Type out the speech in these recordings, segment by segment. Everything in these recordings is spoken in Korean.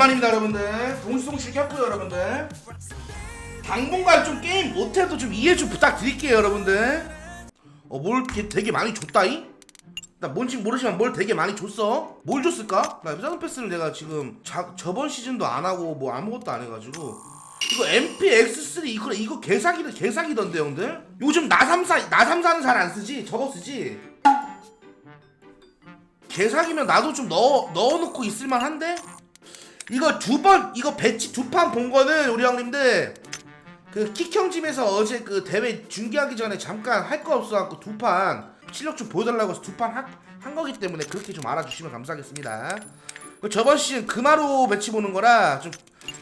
오랜만입니다 여러분들 동시송실 켰고요 여러분들 당분간 좀 게임 못해도 좀 이해 좀 부탁드릴게요 여러분들 어뭘 되게 많이 줬다이? 나 뭔지 모르지만 뭘 되게 많이 줬어? 뭘 줬을까? 나 회전 패스를 내가 지금 자, 저번 시즌도 안 하고 뭐 아무것도 안 해가지고 이거 MPX3 이거 이거 개사기 개사기던데 형들? 요즘 나3사 나3사는 잘 안 쓰지? 저거 쓰지? 개사기면 나도 좀 넣어 넣어놓고 있을만한데? 이거 두 번 이거 배치 두 판 본 거는 우리 형님들 그 킥형집에서 어제 그 대회 중계하기 전에 잠깐 할 거 없어갖고 두 판 실력 좀 보여달라고 해서 두 판 한 거기 때문에 그렇게 좀 알아주시면 감사하겠습니다. 그 저번 시즌 금화로 배치 보는 거라 좀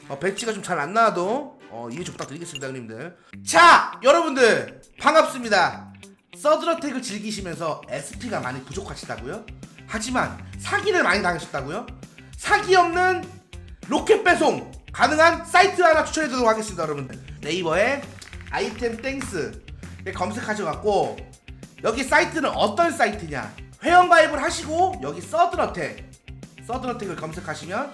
어, 배치가 좀 잘 안 나와도 어, 이해 좀 부탁드리겠습니다, 형님들. 자, 여러분들 반갑습니다. 서드러택을 즐기시면서 SP가 많이 부족하시다고요? 하지만 사기를 많이 당하셨다고요? 사기 없는 로켓 배송 가능한 사이트 하나 추천해 드리도록 하겠습니다 여러분들. 네이버에 아이템 땡스 검색하셔갖고 여기 사이트는 어떤 사이트냐 회원가입을 하시고 여기 서드러텍 서드러텍을 검색하시면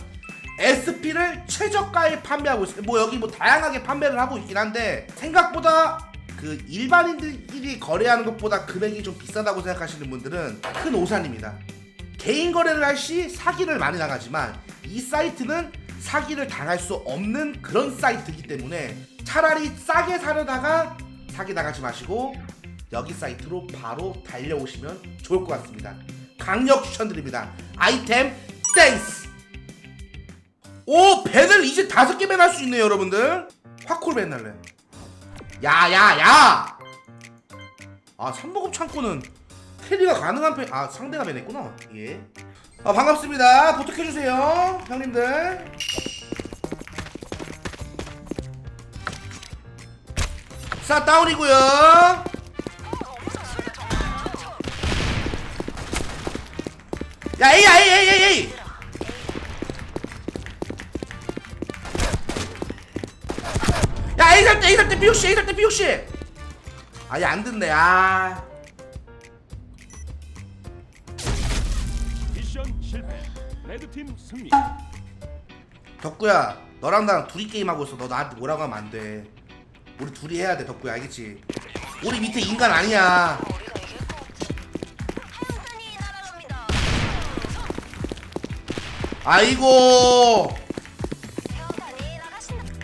SP를 최저가에 판매하고 있어요 뭐 여기 뭐 다양하게 판매를 하고 있긴 한데 생각보다 그 일반인들끼리 거래하는 것보다 금액이 좀 비싸다고 생각하시는 분들은 큰 오산입니다 개인 거래를 할 시 사기를 많이 당하지만 이 사이트는 사기를 당할 수 없는 그런 사이트이기 때문에 차라리 싸게 사려다가 사기 당하지 마시고 여기 사이트로 바로 달려오시면 좋을 것 같습니다. 강력 추천드립니다. 아이템 땡스! 오! 밴을 이제 다섯 개 밴할 수 있네요 여러분들 화콜 밴 할래 야 야 야! 아 3보급 창고는 캐리가 가능한 편... 아 상대가 밴했구나. 예. 아 반갑습니다. 부탁해주세요 형님들. 사 다운이고요. 야 에이 에이 에이 에이 에이. 야 에이 살 때 에이 살 때 비옥씨 에이 살 때 비옥씨. 아 얘 안 듣네. 아 레드팀 승리. 덕구야 너랑 나랑 둘이 게임하고 있어. 너 나한테 뭐라고 하면 안돼. 우리 둘이 해야 돼 덕구야. 알겠지? 우리 밑에 인간 아니야. 아이고.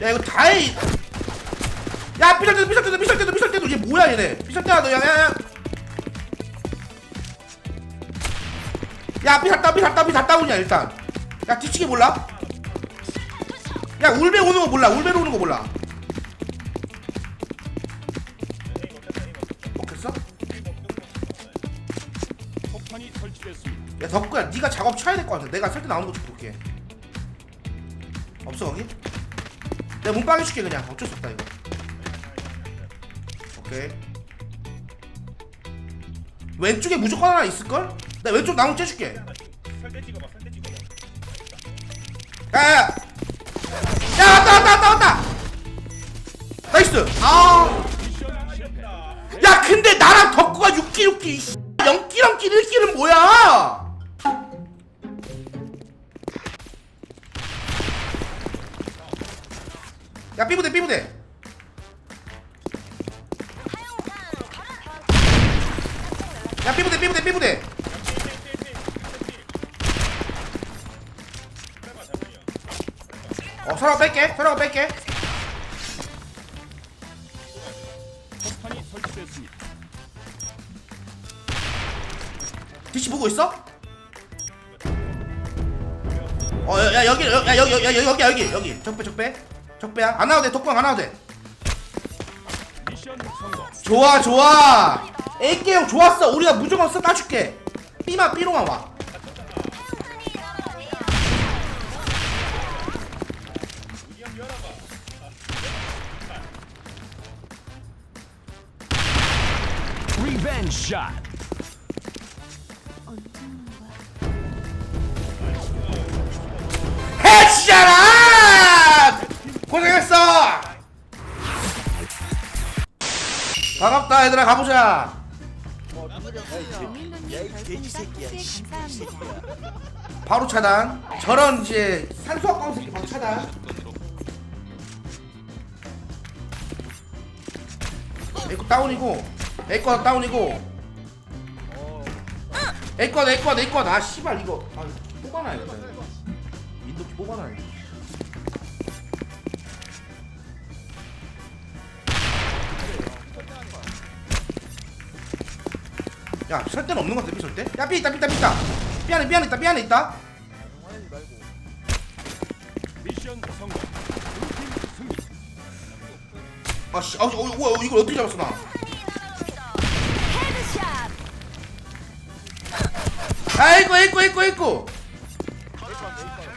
야 이거 다이 야 삐살 때도 삐살 때도 삐살 때도 삐살 때도 얘 뭐야 얘네? 삐살 때야 너 야야야 야 삐살 따 삐살 따오냐 일단 야 뒤치기 몰라? 야 울베 오는 거 몰라 울베로 오는 거 몰라 먹겠어? 폭탄이 설치됐습니다. 야 덕구야 네가 작업 쳐야 될것 같아 내가 살때 나오는 거좀 볼게 없어 거기? 내가 문빵 해줄게 그냥 어쩔 수 없다 이거 오케이 왼쪽에 무조건 하나 있을걸? 내가 왼쪽 나무 째줄게. 야야야. 야 왔다 왔다 왔다 왔다. 나이스. 아. 미션 실패. 야 근데 나랑 덕구가 6기 6기 0기랑 기 1기는 뭐야? 야 삐부대 삐부대 어 서라고 뺄게 서라고 뺄게. 뒤치 보고 있어? 어, 야, 야 여기, 야, 여기, 여기, 여기, 여기, 여기, 적배, 적배, 적배야. 안 나와도 돼, 독방 안 나와도 돼. 좋아, 좋아. AK 형 좋았어. 우리가 무조건 써 따줄게. B만 B로만 와. 원샷. 헤드샷! 고생했어. 반갑다 얘들아 가보자. 바로 차단. 저런 이제 산소 아까운 새끼 바로 차단. 이거 다운이고 에코 다운이고. 에코 에코 에코 아 씨발 이거. 아 뽑아놔야겠다 이거. 민도키 뽑아놔야겠다 야 설대는 없는 것 같아 삐 설대 야삐 있다 삐 있다 삐 있다. 삐 안에 삐 안에 있다 삐 안에 있다. 미션 성공. 승리. 아씨 아 어, 어, 어, 이걸 어떻게 잡았어 나 아이고 아이고 아이고 아이고. 어시스트.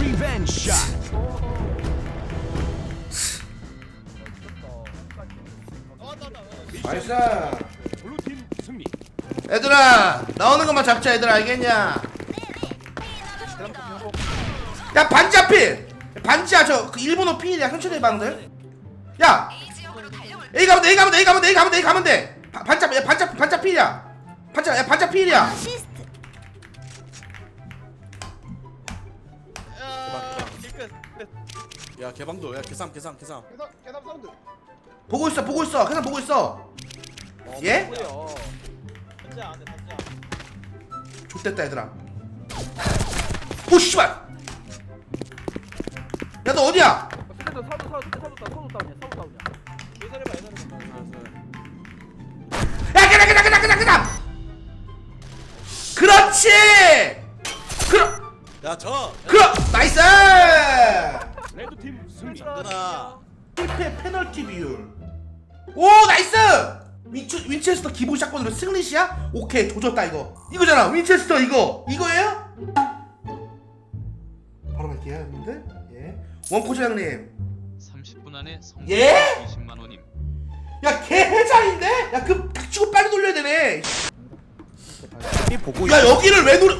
리벤지 샷. 나이스. 블루팀 승리. 얘들아 나오는 것만 잡자 얘들아. 알겠냐? 야 반지 앞필 반지야 저그 일본어 필이야 천천히 해 방들. 야! A 가면 돼 A 가면 돼 A 가면 돼 A 가면 돼 A 가면 돼. 바- 반짝 야 반짝 반짝 필이야 반짝 야 반짝 필이야. 어시스트. 야 개방도 야 개삼. 개삼 개삼 보고 있어 보고 있어. 그냥 보고 있어. 예? 좋됐다 얘들아. 오 씨발! 야 너 어디야 야 레드팀 승리. 끄나 실패 페널티 비율. 오 나이스! 윈체, 윈체스터 기본 샷건으로 승리시야? 오케이 조졌다 이거. 이거잖아 윈체스터 이거. 이거예요? 바로 갈게요 여러분들. 예. 원코저 형님. 30분 안에 성공. 예? 20만 원임. 야 개해장인데? 야그 닥치고 빨리 돌려야 되네. 이 보고 야 여기를 왜 노려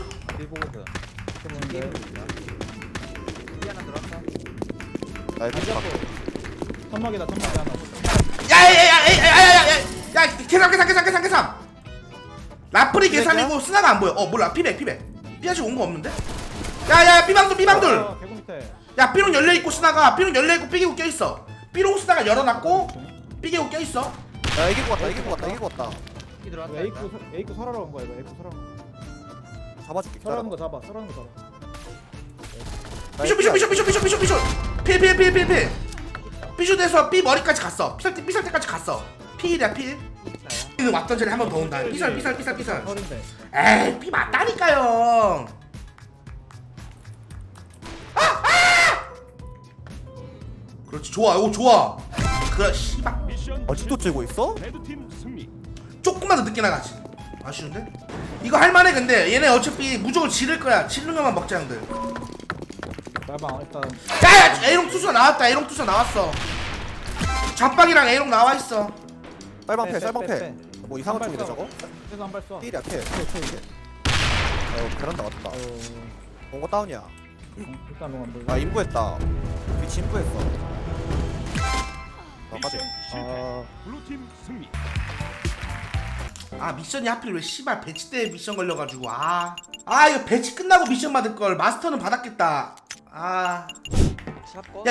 천막이다 천막이 하나 야야야야야야야야 야 계산 계산 계산 계산 계산 라플이 계산이고 스나가 안 보여 어 몰라 피백 피백 삐아직 온거 없는데? 야야 삐방돌 삐방돌 어, 개구 밑에 야 삐롱 열려있고 스나가 삐롱 열려있고 삐개고 껴있어 삐롱 스나가 열어놨고 삐개고 껴있어 야 이기고 왔다 이기고 왔다 이기고 왔다 이거 에이크 서- 에이크 설하러 온 거야 이거 에이크 설하러 잡아줄게 설하는 거 잡아 설하는 거 잡아 삐쇼 삐쇼 삐쇼 삐쇼 삐쇼 삐쇼 삐쇼 필필필필필 삐쇼에서 삐 머리까지 갔어. 삐살 때 삐살 때까지 갔어. 필이야 필 삐는 왔던 전에 한번 더 온다. 삐살 삐살 삐살 삐살 에이 삐 맞다니까요. 아! 아! 그렇지 좋아 오 좋아. 그래 씨발. 아직도 째고 있어? 레드팀 승리. 조금만 더 늦게 나가지. 아쉬운데? 이거 할만해 근데. 얘네 어차피 무조건 지를 거야. 지르는 것만 먹자 형들 말방 일단. 야야 A롱 투수 나왔다 A롱 투수 나왔어. 잡박이랑 A롱 나와있어. 쌀방패 빼, 쌀방패. 빼, 빼. 뭐 이상한 발 저거? 그래서 한발 쏴. 필이야 필필필 필 어, 베란다 왔다. 어, 본거 다운이야. 일단. 아 인부했다. 위치 인부했어. 아, 블루팀 승리. 아 미션이 하필 왜 씨발 배치 때 미션 걸려가지고 아. 아 이거 배치 끝나고 미션 받을걸. 마스터는 받았겠다 아야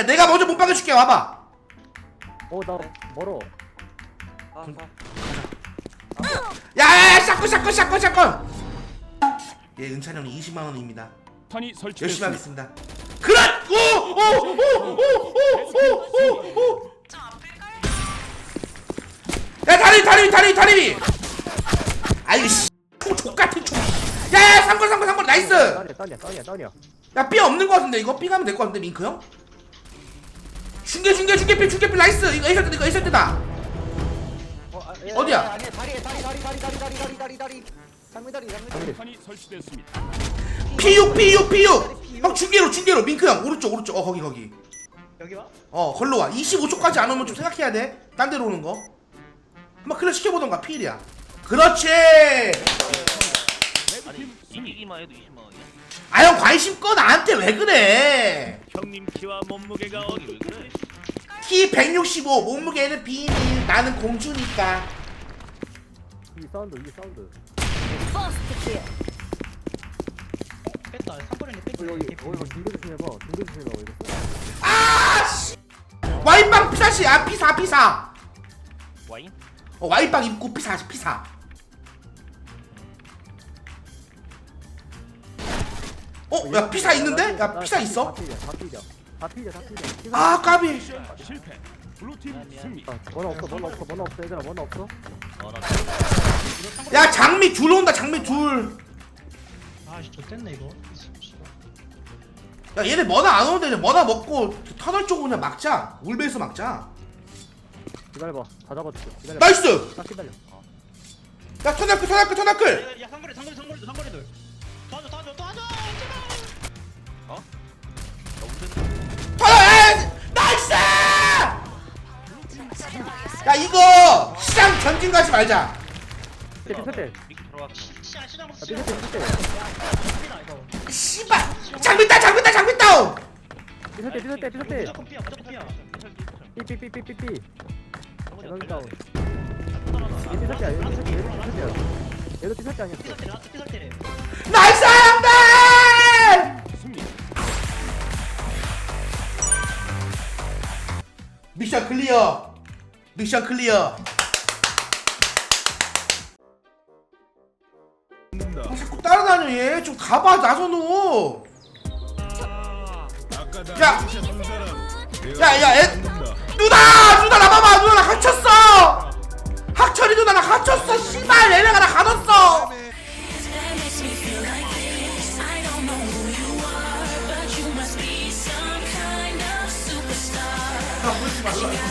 내가 먼저 못 박여줄게. 와봐. 어, 나 멀어. 야야 야 샷건 샷건 샷건 샷건. 예 은찬 형이 20만 원입니다. 탄이 열심히 설치됐습니다. 하겠습니다. 그렇 오오 오 오 오 오 오 오 야 다리 다리 다리 다리. 아 이거 씨. 족 같은 족. 야 야 상권 상권 상권 나이스. 딸이야, 딸이야, 딸이야, 딸이야. 야 삐 없는 거 같은데 이거 삐 가면 될 거 같은데 밍크 형 중계 중계 중계 삐 중계 삐 나이스 이거 에이설 때다 이거 에이설 때다 어디야 탄이 설치됐습니다. P6 P6 P6 형 중계로 중계로 밍크 형 오른쪽 오른쪽 어 거기 거기 여기 와? 어 걸로 와 25초까지 안 오면 좀 생각해야 돼 딴 데로 오는 거 한번 클릭 시켜보던가 필이야 그렇지 승리. 이기기만 해도 20만 원이야. 아 형 관심 꺼 나한테 왜 그래? 형님 키와 몸무게가 어떻게 그래? 키 165 몸무게는 비밀. 나는 공주니까. 이 사운드 이 사운드. 뺐다. 3번에 뺐다. 어, 여기 어 이거 중계 조심해봐. 중계 조심해봐 이거. 아씨! 와인빵 피사시 아 피사 피사. 와인? 어 와인빵 입고 피사 피사 어 야 피사 있는데? 야 피사 있어? 다다다다아 까비 미션 실패. 블루팀 승리. 아, 뭐나 없어 뭐나 없어 뭐나 없어 얘들아 뭐나 없어? 야 장미 둘 온다 장미 아씨 좋댔네 이거. 얘네 뭐나 안 오는데 뭐나 먹고 터널 쪽으로 그냥 막자. 울베에서 막자. 기다려봐 다 잡아줄게 기다려 나이스! 딱 기다려. 야 터널클 터널클 터널클! 야 상거리 상거리 상거리 상거리들. 도와줘 도와줘 도와줘. 나이스 야 이거 시장 전진 가지 말자 시장 시장. 이거. 씨발 삐설대 삐설대 무조건 피야 무조건 피야. 삐삐삐삐삐삐 에너지 다운 얘 삐설대야 얘 삐설대 얘도 삐설대야 얘도 삐설대 아니었어. 나이스 미션 클리어 미션 클리어 아, 자꾸 따라다녀 얘 좀 가봐 나선호 야! 야, 야, 애, 누나! 누나, 나 봐봐! 누나, 나 갇혔어! 학철이 누나, 나 갇혔어! 씨발! 얘네가 나 가뒀어! 아, 물지 말라.